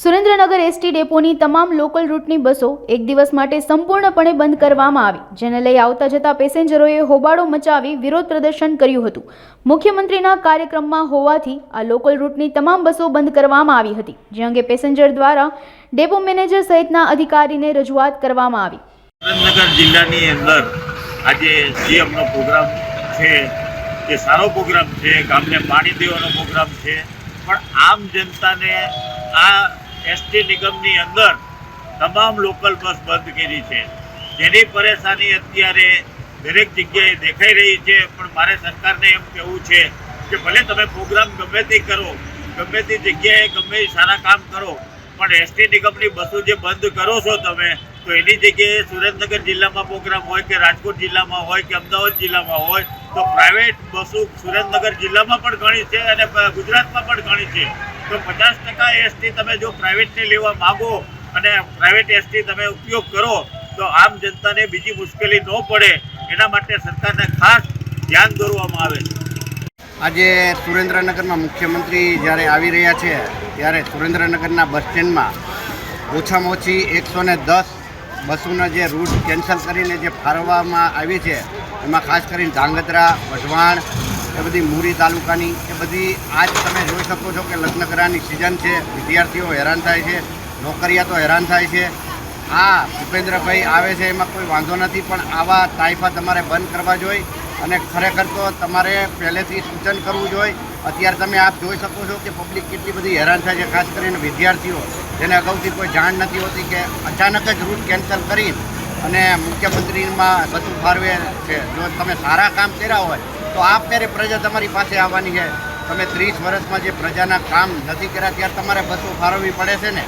Surendranagar ST ડેપોની તમામ local રૂટની બસો એક દિવસ માટે સંપૂર્ણપણે બંધ કરવામાં આવી, જેને લઈ આવતા જતા પેસેન્જરોએ હોબાળો મચાવી વિરોધ પ્રદર્શન કર્યું હતું. મુખ્યમંત્રીના કાર્યક્રમમાં હોવાથી આ લોકલ રૂટની તમામ બસો બંધ કરવામાં આવી હતી, જે અંગે પેસેન્જર દ્વારા ડેપો મેનેજર સહિતના અધિકારીને રજૂઆત કરવામાં આવી. સુરેન્દ્રનગર જિલ્લાની અંદર આજે સીએમનો પ્રોગ્રામ છે એ સારો પ્રોગ્રામ છે, ગામને પાણી દેવાનો પ્રોગ્રામ છે, પણ આમ જનતાને આ એસટી નિગમની અંદર તમામ લોકલ બસ બંધ કરી છે. જેની પરેશાની અત્યારે દરેક જગ્યાએ દેખાઈ રહી છે, પણ મારે સરકારને એમ કહેવું છે કે ભલે તમે પ્રોગ્રામ ગમે તે કરો, ગમે તે જગ્યાએ ગમે સારા કામ કરો, પણ એસટી નિગમની બસો જે બંધ કરો છો તમે, તો એની જગ્યાએ સુરેન્દ્રનગર જિલ્લામાં પ્રોગ્રામ હોય કે રાજકોટ જિલ્લામાં હોય કે અમદાવાદ જિલ્લામાં હોય, તો પ્રાઇવેટ બસો સુરેન્દ્રનગર જિલ્લામાં પણ ઘણી છે અને ગુજરાતમાં પણ ઘણી છે. તો પચાસ ટકા એસટી તમે જો પ્રાઇવેટને લેવા માગો અને પ્રાઇવેટ એસટી તમે ઉપયોગ કરો, તો આમ જનતાને બીજી મુશ્કેલી ન પડે. એના માટે સરકારને ખાસ ધ્યાન દોરવામાં આવે છે. આજે સુરેન્દ્રનગરમાં મુખ્યમંત્રી જ્યારે આવી રહ્યા છે, ત્યારે સુરેન્દ્રનગરના બસ સ્ટેન્ડમાં ઓછામાં ઓછી એકસો ને દસ બસોના જે રૂટ કેન્સલ કરીને જે ફાળવવામાં આવી છે, એમાં ખાસ કરીને ધાંગધ્રા, વઢવાણ એ બધી મુરી તાલુકાની, એ બધી આજ તમે જોઈ શકો છો કે લગ્ન કરવાની સિઝન છે, વિદ્યાર્થીઓ હેરાન થાય છે નોકરિયાતો હેરાન થાય છે. આ ભૂપેન્દ્રભાઈ આવે છે, એમાં કોઈ વાંધો નથી, પણ આવા તાઇફા તમારે બંધ કરવા જોઈએ અને ખરેખર તો તમારે પહેલેથી સૂચન કરવું જોઈએ. અત્યારે તમે આપ જોઈ શકો છો કે પબ્લિક કેટલી બધી હેરાન થાય છે, ખાસ કરીને વિદ્યાર્થીઓ, જેને અગાઉથી કોઈ જાણ નથી હોતી કે અચાનક જ રૂટ કેન્સલ કરી અને મુખ્યમંત્રીમાં બધું ફાળવે છે. જો તમે સારા કામ કર્યા હોય તો આપ ત્યારે પ્રજા તમારી પાસે આવવાની છે. તમે ત્રીસ વર્ષમાં જે પ્રજાના કામ નથી કર્યા, ત્યારે તમારે બસો ફાળવવી પડે છે ને?